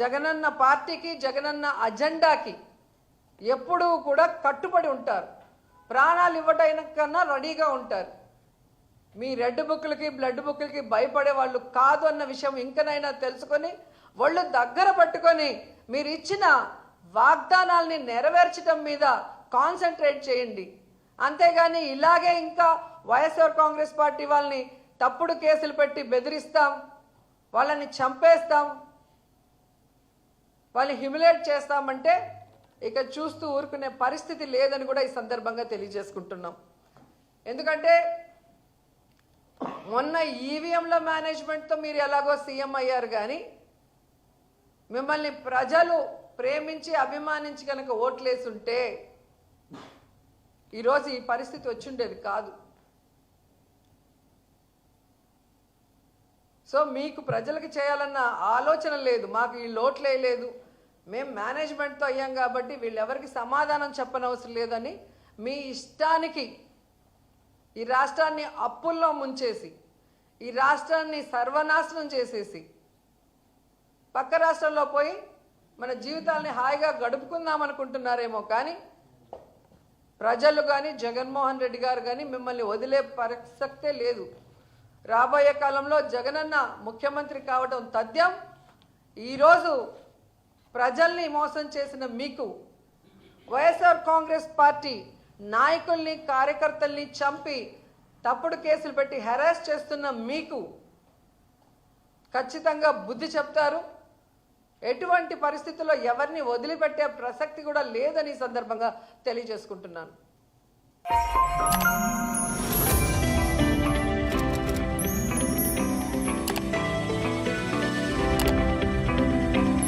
జగనన్న పార్టీకి జగనన్న అజెండాకి ఎప్పుడూ కూడా కట్టుబడి ఉంటారు. ప్రాణాలు ఇవ్వటైన కన్నా రెడీగా ఉంటారు. మీ రెడ్ బుక్లకి బ్లడ్ బుక్లకి భయపడే వాళ్ళు కాదు అన్న విషయం ఇంకనైనా తెలుసుకొని వాళ్ళు దగ్గర పట్టుకొని మీరు ఇచ్చిన వాగ్దానాల్ని నెరవేర్చడం మీద కాన్సన్ట్రేట్ చేయండి. అంతేగాని ఇలాగే ఇంకా వైఎస్ఆర్ కాంగ్రెస్ పార్టీ వాళ్ళని తప్పుడు కేసులు పెట్టి బెదిరిస్తాం వాళ్ళని చంపేస్తాం వాళ్ళని హ్యూమిలేట్ చేస్తామంటే ఇక చూస్తూ ఊరుకునే పరిస్థితి లేదని కూడా ఈ సందర్భంగా తెలియజేసుకుంటున్నాం. ఎందుకంటే మొన్న ఈవీఎంల మేనేజ్మెంట్తో మీరు ఎలాగో సీఎం అయ్యారు కానీ మిమ్మల్ని ప్రజలు ప్రేమించి అభిమానించి కనుక ఓట్లేసుంటే ఈరోజు ఈ పరిస్థితి వచ్చిండేది కాదు. సో మీకు ప్రజలకు చేయాలన్న ఆలోచన లేదు మాకు ఈ లోట్లే లేదు. మేము మేనేజ్మెంట్తో అయ్యాం కాబట్టి వీళ్ళెవరికి సమాధానం చెప్పనవసరం లేదని మీ ఇష్టానికి ఈ రాష్ట్రాన్ని అప్పుల్లో ముంచేసి ఈ రాష్ట్రాన్ని సర్వనాశనం చేసేసి పక్క రాష్ట్రంలో పోయి మన జీవితాల్ని హాయిగా గడుపుకుందాం అనుకుంటున్నారేమో కానీ ప్రజలు కానీ జగన్మోహన్ రెడ్డి గారు కానీ మిమ్మల్ని వదిలే ప్రసక్తే లేదు. రాబోయే కాలంలో జగనన్న ముఖ్యమంత్రి కావడం తథ్యం. ఈరోజు ప్రజల్ని మోసం చేసిన మీకు వైఎస్ఆర్ కాంగ్రెస్ పార్టీ నాయకుల్ని కార్యకర్తల్ని చంపి తప్పుడు కేసులు పెట్టి హెరాస్ చేస్తున్న మీకు ఖచ్చితంగా బుద్ధి చెప్తారు. ఎటువంటి పరిస్థితుల్లో ఎవరిని వదిలిపెట్టే ప్రసక్తి కూడా లేదని సందర్భంగా తెలియజేసుకుంటున్నాను.